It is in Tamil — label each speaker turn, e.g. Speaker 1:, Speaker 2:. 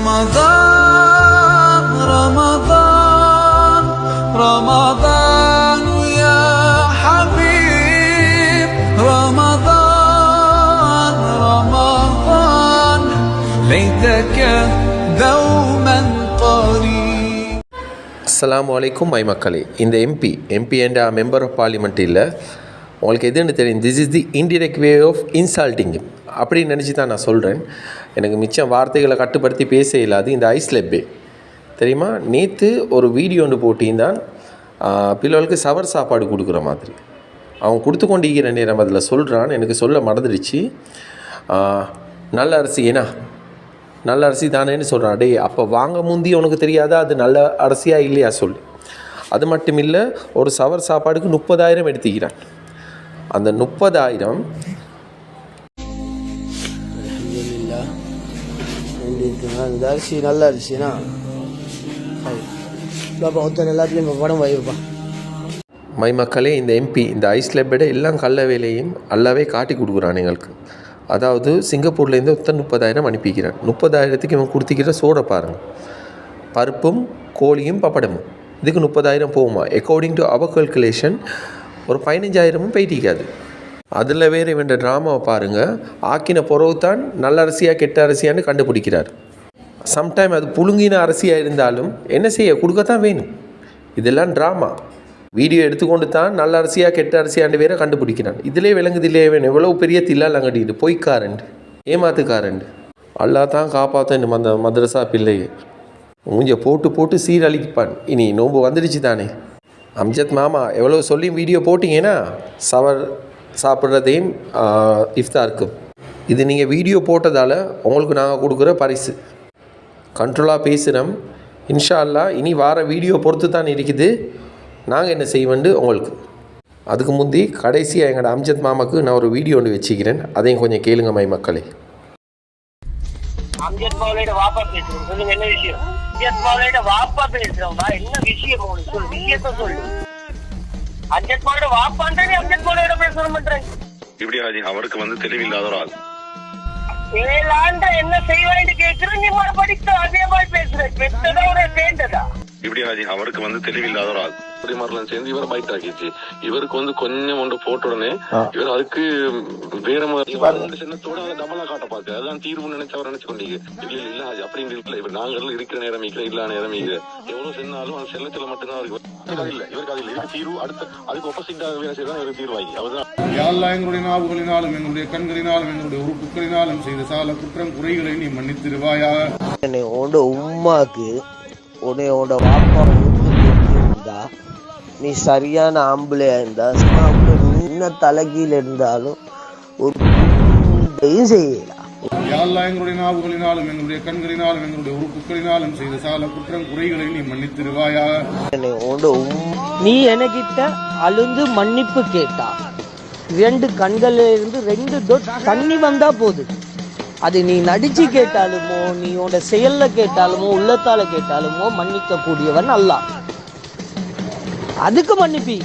Speaker 1: رمضان رمضان رمضان يا حبيب رمضان رمضان ليتك دوما قريب
Speaker 2: அஸ்ஸலாமு அலைக்கும் மை மக்களே இந்த எம்பி எம்பி என்ற மெம்பர் ஆஃப் பார்லிமெண்ட் இல்லை உங்களுக்கு எதுன்னு தெரியும் this is the indirect way of insulting அப்படின்னு நினச்சி தான் நான் சொல்கிறேன் எனக்கு மிச்சம் வார்த்தைகளை கட்டுப்படுத்தி பேச இல்லாது இந்த ஐஸ் லெப்பே தெரியுமா? நேற்று ஒரு வீடியோ ஒன்று போட்டிருந்தான். பிள்ளைகளுக்கு சவர் சாப்பாடு கொடுக்குற மாதிரி. அவன் கொடுத்து கொண்டிருக்கிற நேரம் அதில் சொல்கிறான் எனக்கு சொல்ல மறந்துடுச்சு. நல்ல அரிசி ஏன்னா? நல்ல அரிசி தானேன்னு சொல்கிறான் டேய் அப்போ வாங்க முந்தி உனக்கு தெரியாதா? அது நல்ல அரிசியாக இல்லையா சொல்லு. அது மட்டும் இல்லை ஒரு சவர் சாப்பாடுக்கு முப்பதாயிரம் எடுத்துக்கிறான். அந்த முப்பதாயிரம்
Speaker 3: எப்படி இருக்குங்க இந்த அரிசி நல்ல அரிசினா சரி. பாப்பா ஒருத்தர் எல்லாத்துலேயும் இப்போ படம் வாங்கிருப்பா
Speaker 2: மை மக்களே இந்த எம்பி இந்த ஐஸ் லெப்பட எல்லாம் கள்ள வேலையும் அல்லாவே காட்டி கொடுக்குறான் எங்களுக்கு. அதாவது சிங்கப்பூர்லேருந்து ஒருத்தன் முப்பதாயிரம் அனுப்பிக்கிறான். முப்பதாயிரத்துக்கு இவன் கொடுத்துக்கிற சோடை பாருங்கள் பருப்பும் கோழியும் பப்படமும். இதுக்கு முப்பதாயிரம் போகுமா? அக்கார்டிங் டு அவர் கல்குலேஷன் ஒரு பதினஞ்சாயிரமும் போயிட்டிக்காது அதில் வேறு இவன் ட்ராமாவை பாருங்கள் ஆக்கின பிறகு தான் நல்ல அரிசியாக கெட்ட அரிசியான்னு கண்டுபிடிக்கிறார். சம்டைம் அது புழுங்கின அரிசியாக இருந்தாலும் என்ன செய்ய? கொடுக்கத்தான் வேணும். இதெல்லாம் ட்ராமா வீடியோ எடுத்துக்கொண்டு தான் நல்ல அரிசியாக கெட்ட அரிசியாண்டு வேற கண்டுபிடிக்கிறான். இதிலே விளங்குது இல்லையே வேணும் எவ்வளோ பெரிய தில்லாலங்கடிட்டு பொய்க்காரண்டு ஏமாத்துக்காரண்டு அல்லா தான் காப்பாற்றணும் அந்த மதரசா பிள்ளையை. மூஞ்ச போட்டு போட்டு சீரழிப்பான். இனி நோம்பு வந்துடுச்சு தானே. அம்ஜத் மாமா எவ்வளோ சொல்லி வீடியோ போட்டிங்கன்னா சவர் சாப்பிட்றதையும் இஃப்தாருக்கு இது நீங்கள் வீடியோ போட்டதால் உங்களுக்கு நாங்கள் கொடுக்குற பரிசு. கண்ட்ரோலாக பேசுகிறோம் இன்ஷா அல்லாஹ் இனி வார வீடியோ பொறுத்து தான் இருக்குது. நாங்கள் என்ன செய்வோண்டு உங்களுக்கு. அதுக்கு முந்தி கடைசியாக எங்களோட அம்ஜத் மாமாக்கு நான் ஒரு வீடியோ ஒன்று வச்சுக்கிறேன். அதையும் கொஞ்சம் கேளுங்க மை மக்களே.
Speaker 4: அம்ஜத் மௌலியோட வாப்பா பேசுறோம். சொல்லுங்க என்ன விஷயம்? அம்ஜத் மௌலியோட வாப்பா பேசுறோம் என்ன விஷயம் சொல்லு விஷயத்த சொல்லு. அம்ஜத் மௌலியோட வாப்பான்றது அம்ஜத்
Speaker 5: இப்படி அவருக்கு வந்து தெளிவில்லாத ஒரு ஆள்.
Speaker 4: ஏழாண்ட என்ன செய்வான்னு கேட்கிற நீ மறுபடித்த அதே மாதிரி பேசுற. பெத்ததா உன சேர்ந்ததா?
Speaker 5: இப்படி அவருக்கு வந்து தெளிவில்லாத ஒரு ஆள். குடிமாரெல்லாம் சேர்ந்து இவரை பைட் ஆக்கிச்சு இவருக்கு வந்து கொஞ்சம் ஒன்று போட்ட உடனே இவர் அதுக்கு வேற மாதிரி சின்னத்தோட அதை டபுளா காட்ட பார்த்து அதான் தீர்வு நினைச்சு அவர் நினைச்சு கொண்டீங்க. இல்ல இல்ல இல்ல அது அப்படின்னு இருக்கல இவர் நாங்கள் இருக்கிற நேரம் இருக்கிற இல்ல நேரம் இது எவ்வளவு சென்னாலும் அந்த செல்லத்துல மட்டும்தான் அது இல்ல இவருக்கு அது இதுக்கு தீர்வு அடுத்த அதுக்கு ஒப்போசிட்டா வேலை செய்தான் இவருக்கு தீர்வாகி. அவர்தான்.
Speaker 6: யாழ்லா எங்களுடைய நாவுகளினாலும் எங்களுடைய கண்களினாலும் எங்களுடைய உறுப்புகளினாலும் செய்த சால குற்றம் குறைகளை நீ மன்னித்திருவாயாக.
Speaker 3: என்னை உன்னோட உம்மாக்கு உன்னை உன்னோட வாப்பா நீ சரியான ஆம்பளையா இருந்தா சாப்பிட என்ன தலைகீழ இருந்தாலும் ஒரு செய்யலாம்.
Speaker 6: யாழ்லா எங்களுடைய நாவுகளினாலும் எங்களுடைய கண்களினாலும் எங்களுடைய உறுப்புகளினாலும் செய்த சால குற்றம் குறைகளை நீ மன்னித்திருவாயாக
Speaker 7: நீ எனக்கிட்ட அழுந்து மன்னிப்பு கேட்டா ரெண்டு கண்கள்ல இருந்து ரெண்டு டொட் தண்ணி வந்தா போதும் அது நீ நடிச்சு கேட்டாலுமோ நீ உன்னோட செயல்ல கேட்டாலுமோ உள்ளத்தால கேட்டாலுமோ மன்னிக்க கூடியவன் அல்லாஹ். அதுக்கு மன்னிப்பி.